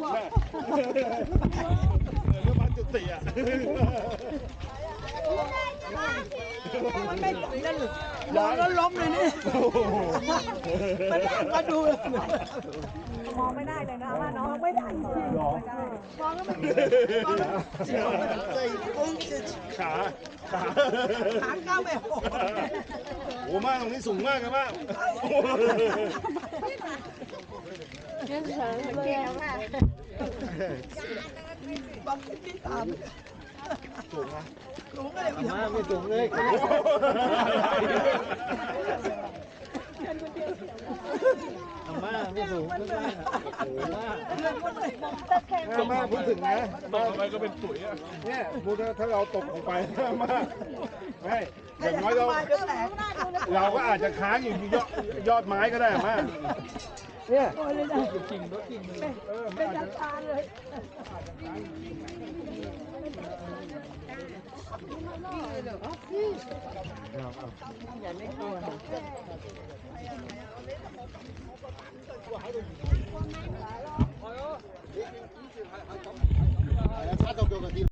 แล้วมันจุติอะมันไม่นั่นเลยโดนแล้วล้มเลยนี่มันนั่งมาดูมองไม่ได้เลยนะว่าน้องไม่ได้จริงมองแล้วมันมองแล้วขาขาหางก้าวไม่ออกโอ้มากตรงนี้สูงมากครับมา กบางทีที่ตามสูงนะสูงก็เลยไม่มาไม่สูงเลยอาม่าไม่สูงไม่ได้โอ้มาองมันเลยถ้ามาพูดถึงนะมาไปก็เป็นปุ๋ยอะเนี่ยพูดถ้าเราตกลงไปมาไม่ อย่างน้อยเราเราก็อาจจะค้างอยู่ยอดยอดไม้ก็ได้มาเนี่ยจริงด้วยจริงเลยเป็นจังการเลยอย่าเล่นตัวนะ